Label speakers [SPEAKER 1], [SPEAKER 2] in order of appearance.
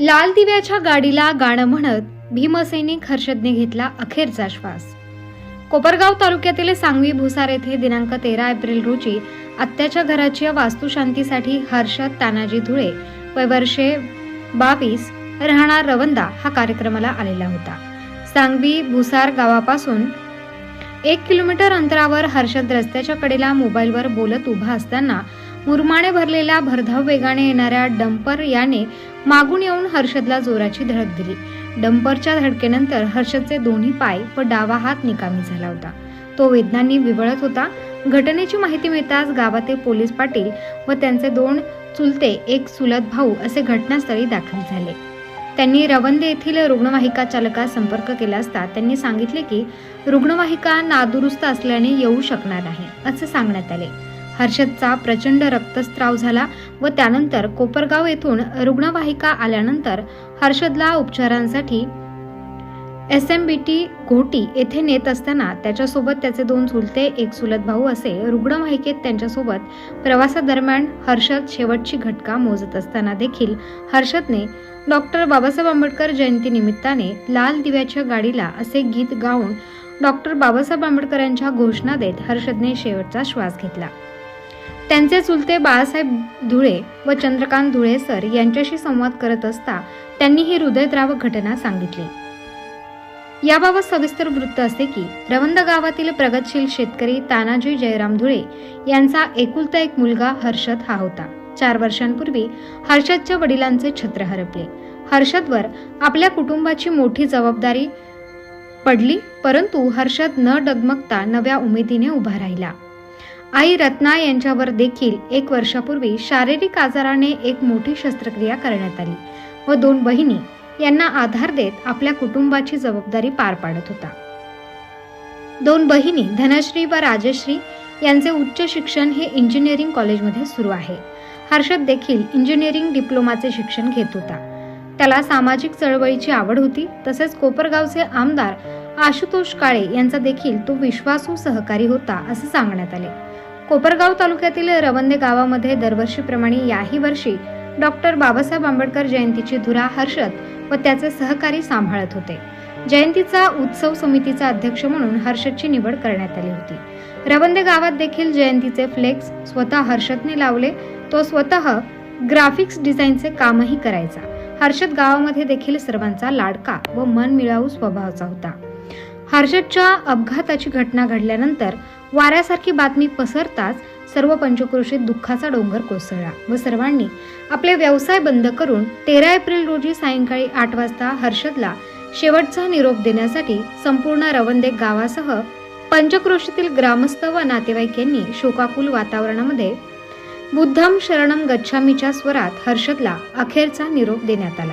[SPEAKER 1] लाल दिव्याच्या गाडीला गाणं म्हणत भीमसैनिक हर्षदने घेतला अखेरचा श्वास. कोपरगाव तालुक्यातील सांगवी भुसार येथे दिनांक तेरा एप्रिल रोजी आत्याच्या घराची वास्तुशांतीसाठी हर्षद तानाजी धुळे वय वर्षे बावीस राहणार रवंदा हा कार्यक्रमाला आलेला होता. सांगवी भुसार गावापासून एक किलोमीटर अंतरावर हर्षद रस्त्याच्या कडेला मोबाईलवर बोलत उभा असताना मुरमाने भरलेल्या भरधाव वेगाने येणाऱ्या डंपर याने मागून येऊन हर्षदला जोराची धडक दिली. डंपरच्या धडकेनंतर हर्षदचे दोन्ही पाय व डावा हात निकामी झाला होता. तो वेदनांनी विवळत होता. घटनेची माहिती मिळताच गावातील पोलीस पाटील व त्यांचे दोन चुलते एक चुलत भाऊ असे घटनास्थळी दाखल झाले. त्यांनी रवंदे येथील रुग्णवाहिका चालकास संपर्क केला असता त्यांनी सांगितले की रुग्णवाहिका नादुरुस्त असल्याने येऊ शकणार नाही असे सांगण्यात आले. हर्षदचा प्रचंड रक्तस्त्राव झाला व त्यानंतर कोपरगाव येथून रुग्णवाहिका आल्यानंतर हर्षदला उपचारांसाठी S M B T Ghoti येथे नेत असताना त्याच्यासोबत त्याचे दोन चुलते एक चुलत भाऊ असे रुग्णवाहिकेत त्यांच्यासोबत प्रवासादरम्यान हर्षद शेवटची घटका मोजत असताना देखील हर्षदने डॉक्टर बाबासाहेब आंबेडकर जयंतीनिमित्ताने लाल दिव्याच्या गाडीला असे गीत गाऊन डॉक्टर बाबासाहेब आंबेडकरांच्या घोषणा देत हर्षदने शेवटचा श्वास घेतला. त्यांचे चुलते बाळासाहेब धुळे व चंद्रकांत धुळे सर यांच्याशी संवाद करत असता त्यांनी ही हृदयद्रावक घटना सांगितली. याबाबत सविस्तर वृत्त असे की रवंद गावातील प्रगतशील शेतकरी तानाजी जयराम धुळे यांचा एकुलता एक मुलगा हर्षद हा होता. चार वर्षांपूर्वी हर्षदच्या वडिलांचे छत्र हरपले. हर्षदवर आपल्या कुटुंबाची मोठी जबाबदारी पडली परंतु हर्षद न डगमगता नव्या उमेदीने उभा राहिला. आई रत्ना यांच्यावर देखील एक वर्षापूर्वी शारीरिक आजाराने एक मोठी शस्त्रक्रिया करण्यात आली व दोन बहिणी यांना आधार देत आपल्या कुटुंबाची जबाबदारी पार पाडत होता. दोन बहिणी धनश्री व राजश्री यांचे उच्च शिक्षण हे इंजिनिअरिंग कॉलेजमध्ये सुरू आहे. हर्षद देखील इंजिनिअरिंग डिप्लोमाचे शिक्षण घेत होता. त्याला सामाजिक चळवळीची आवड होती तसेच कोपरगावचे आमदार आशुतोष काळे यांचा देखील तो विश्वासू सहकारी होता असे सांगण्यात आले. कोपरगाव तालुक्यातील रवंदे गावामध्ये दरवर्षीप्रमाणे याही वर्षी डॉक्टर बाबासाहेब आंबेडकर जयंतीची धुरा हर्षद व त्याचे सहकारी सांभाळत होते. जयंतीचा उत्सव समितीचा अध्यक्ष म्हणून हर्षदची निवड करण्यात आली होती. रवंदे गावात देखील जयंतीचे फ्लेक्स स्वतः हर्षदने लावले. तो स्वतः ग्राफिक्स डिझाईनचे कामही करायचा. हर्षद गावामध्ये देखील सर्वांचा लाडका व मन मिळावू स्वभावाचा होता. हर्षदच्या अपघाताची घटना घडल्यानंतर वाऱ्यासारखी बातमी पसरताच सर्व पंचक्रोशीत दुःखाचा डोंगर कोसळला व सर्वांनी आपले व्यवसाय बंद करून तेरा एप्रिल रोजी सायंकाळी आठ वाजता हर्षदला शेवटचा निरोप देण्यासाठी संपूर्ण रवंदे गावासह पंचक्रोशीतील ग्रामस्थ व नातेवाईक यांनी शोकाकुल वातावरणामध्ये बुद्धम शरणम गच्छामीच्या स्वरात हर्षदला अखेरचा निरोप देण्यात आला.